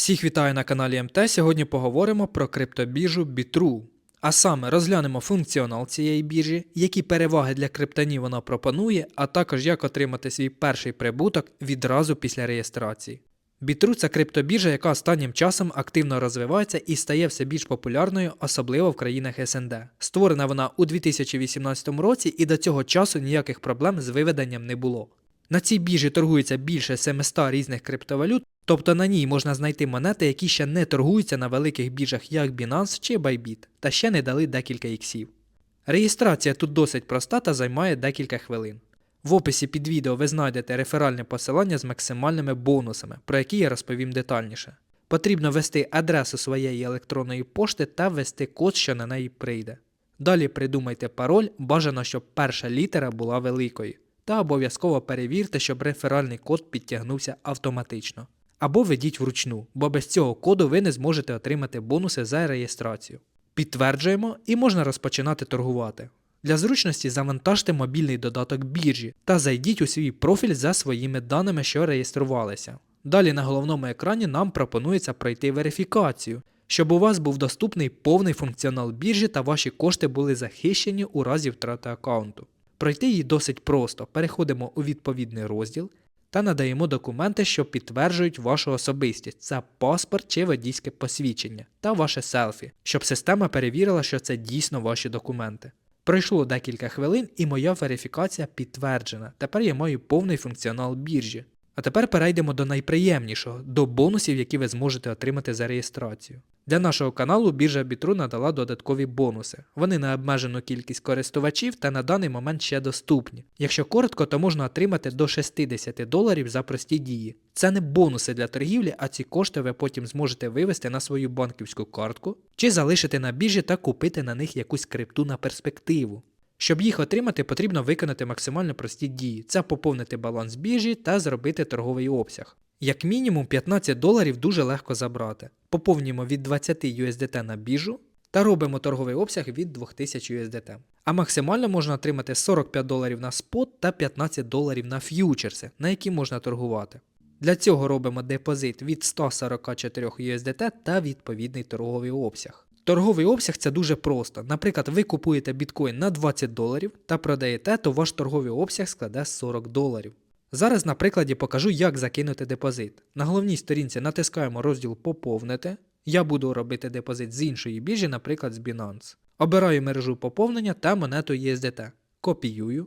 Всіх вітаю на каналі МТ. Сьогодні поговоримо про криптобіржу Bitrue. А саме розглянемо функціонал цієї біржі, які переваги для криптонів вона пропонує, а також як отримати свій перший прибуток відразу після реєстрації. Bitrue – це криптобіржа, яка останнім часом активно розвивається і стає все більш популярною, особливо в країнах СНД. Створена вона у 2018 році і до цього часу ніяких проблем з виведенням не було. На цій біржі торгується більше 700 різних криптовалют, тобто на ній можна знайти монети, які ще не торгуються на великих біржах, як Binance чи Bybit, та ще не дали декілька іксів. Реєстрація тут досить проста та займає декілька хвилин. В описі під відео ви знайдете реферальне посилання з максимальними бонусами, про які я розповім детальніше. Потрібно ввести адресу своєї електронної пошти та ввести код, що на неї прийде. Далі придумайте пароль, бажано, щоб перша літера була великою, та обов'язково перевірте, щоб реферальний код підтягнувся автоматично. Або введіть вручну, бо без цього коду ви не зможете отримати бонуси за реєстрацію. Підтверджуємо і можна розпочинати торгувати. Для зручності завантажте мобільний додаток біржі та зайдіть у свій профіль за своїми даними, що реєструвалися. Далі на головному екрані нам пропонується пройти верифікацію, щоб у вас був доступний повний функціонал біржі та ваші кошти були захищені у разі втрати аккаунту. Пройти її досить просто. Переходимо у відповідний розділ та надаємо документи, що підтверджують вашу особистість. Це паспорт чи водійське посвідчення та ваше селфі, щоб система перевірила, що це дійсно ваші документи. Пройшло декілька хвилин і моя верифікація підтверджена. Тепер я маю повний функціонал біржі. А тепер перейдемо до найприємнішого до бонусів, які ви зможете отримати за реєстрацію. Для нашого каналу біржа Bitrue надала додаткові бонуси. Вони на обмежену кількість користувачів та на даний момент ще доступні. Якщо коротко, то можна отримати до 60 доларів за прості дії. Це не бонуси для торгівлі, а ці кошти ви потім зможете вивести на свою банківську картку чи залишити на біржі та купити на них якусь крипту на перспективу. Щоб їх отримати, потрібно виконати максимально прості дії: це поповнити баланс біржі та зробити торговий обсяг. Як мінімум 15 доларів дуже легко забрати. Поповнюємо від 20 USDT на біржу та робимо торговий обсяг від 2000 USDT. А максимально можна отримати 45 доларів на спот та 15 доларів на ф'ючерси, на які можна торгувати. Для цього робимо депозит від 144 USDT та відповідний торговий обсяг. Торговий обсяг це дуже просто. Наприклад, ви купуєте біткоін на 20 доларів та продаєте, то ваш торговий обсяг складе 40 доларів. Зараз на прикладі покажу, як закинути депозит. На головній сторінці натискаємо розділ Поповнити. Я буду робити депозит з іншої біржі, наприклад, з Binance. Обираю мережу поповнення та монету USDT. Копіюю.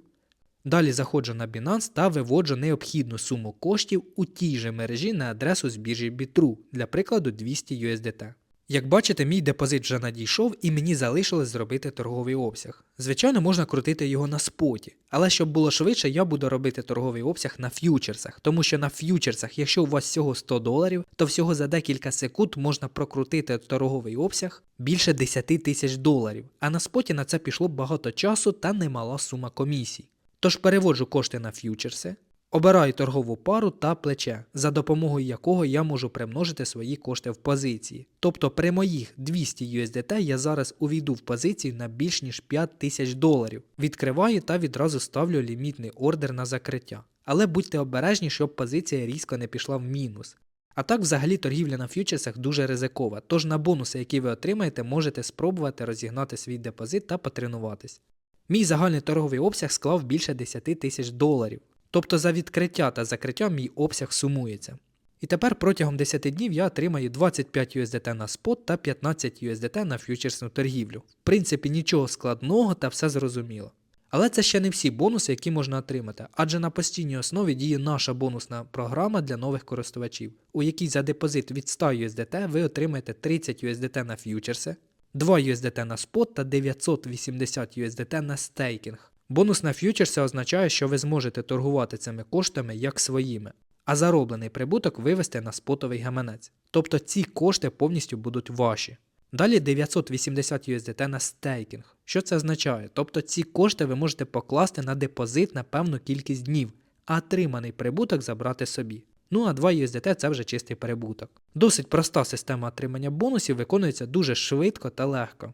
Далі заходжу на Binance та виводжу необхідну суму коштів у тій же мережі на адресу з біржі Bitrue, для прикладу 200 USDT. Як бачите, мій депозит вже надійшов і мені залишилось зробити торговий обсяг. Звичайно, можна крутити його на споті, але щоб було швидше, я буду робити торговий обсяг на ф'ючерсах, тому що на ф'ючерсах, якщо у вас всього 100 доларів, то всього за декілька секунд можна прокрутити торговий обсяг більше 10 тисяч доларів, а на споті на це пішло багато часу та немала сума комісій. Тож переводжу кошти на ф'ючерси, Обираю торгову пару та плече, за допомогою якого я можу примножити свої кошти в позиції. Тобто при моїх 200 USDT я зараз увійду в позицію на більш ніж 5000 доларів. Відкриваю та відразу ставлю лімітний ордер на закриття. Але будьте обережні, щоб позиція різко не пішла в мінус. А так, взагалі, торгівля на фьючерсах дуже ризикова, тож на бонуси, які ви отримаєте, можете спробувати розігнати свій депозит та потренуватись. Мій загальний торговий обсяг склав більше 10 тисяч доларів. Тобто за відкриття та закриття мій обсяг сумується. І тепер протягом 10 днів я отримаю 25 USDT на спот та 15 USDT на фьючерсну торгівлю. В принципі, нічого складного та все зрозуміло. Але це ще не всі бонуси, які можна отримати, адже на постійній основі діє наша бонусна програма для нових користувачів, у якій за депозит від 100 USDT ви отримаєте 30 USDT на фьючерси, 2 USDT на спот та 980 USDT на стейкінг. Бонус на фьючерси означає, що ви зможете торгувати цими коштами як своїми, а зароблений прибуток вивести на спотовий гаманець. Тобто ці кошти повністю будуть ваші. Далі 980 USDT на стейкінг. Що це означає? Тобто ці кошти ви можете покласти на депозит на певну кількість днів, а отриманий прибуток забрати собі. Ну а 2 USDT це вже чистий прибуток. Досить проста система отримання бонусів виконується дуже швидко та легко.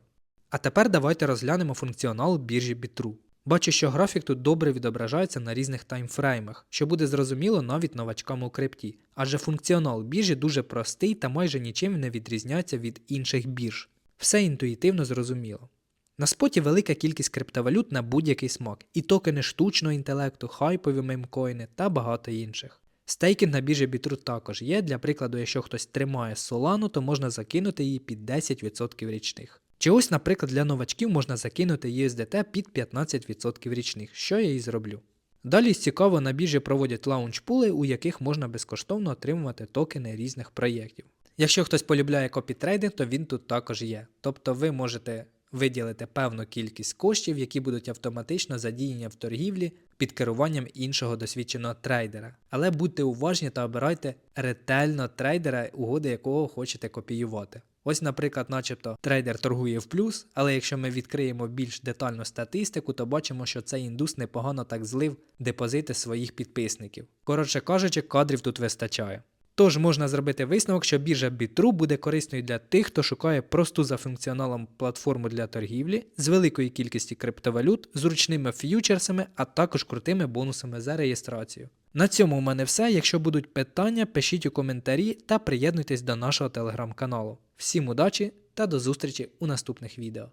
А тепер давайте розглянемо функціонал біржі Bitrue. Бачу, що графік тут добре відображається на різних таймфреймах, що буде зрозуміло навіть новачкам у крипті, адже функціонал біржі дуже простий та майже нічим не відрізняється від інших бірж. Все інтуїтивно зрозуміло. На споті велика кількість криптовалют на будь-який смак, і токени штучного інтелекту, хайпові мемкоїни та багато інших. Стейкінг на біржі Bitrut також є. Для прикладу, якщо хтось тримає Solana, то можна закинути її під 10% річних. Чи ось, наприклад, для новачків можна закинути USDT під 15% річних, що я і зроблю. Далі цікаво, на біржі проводять лаунч-пули, у яких можна безкоштовно отримувати токени різних проєктів. Якщо хтось полюбляє копітрейдинг, то він тут також є. Тобто ви можете виділити певну кількість коштів, які будуть автоматично задіяні в торгівлі під керуванням іншого досвідченого трейдера. Але будьте уважні та обирайте ретельно трейдера, угоди якого хочете копіювати. Ось, наприклад, начебто трейдер торгує в плюс, але якщо ми відкриємо більш детальну статистику, то бачимо, що цей індус непогано так злив депозити своїх підписників. Коротше кажучи, кадрів тут вистачає. Тож можна зробити висновок, що біржа Bitrue буде корисною для тих, хто шукає просту за функціоналом платформу для торгівлі з великою кількістю криптовалют, зручними ф'ючерсами, а також крутими бонусами за реєстрацію. На цьому у мене все. Якщо будуть питання, пишіть у коментарі та приєднуйтесь до нашого телеграм-каналу. Всім удачі та до зустрічі у наступних відео.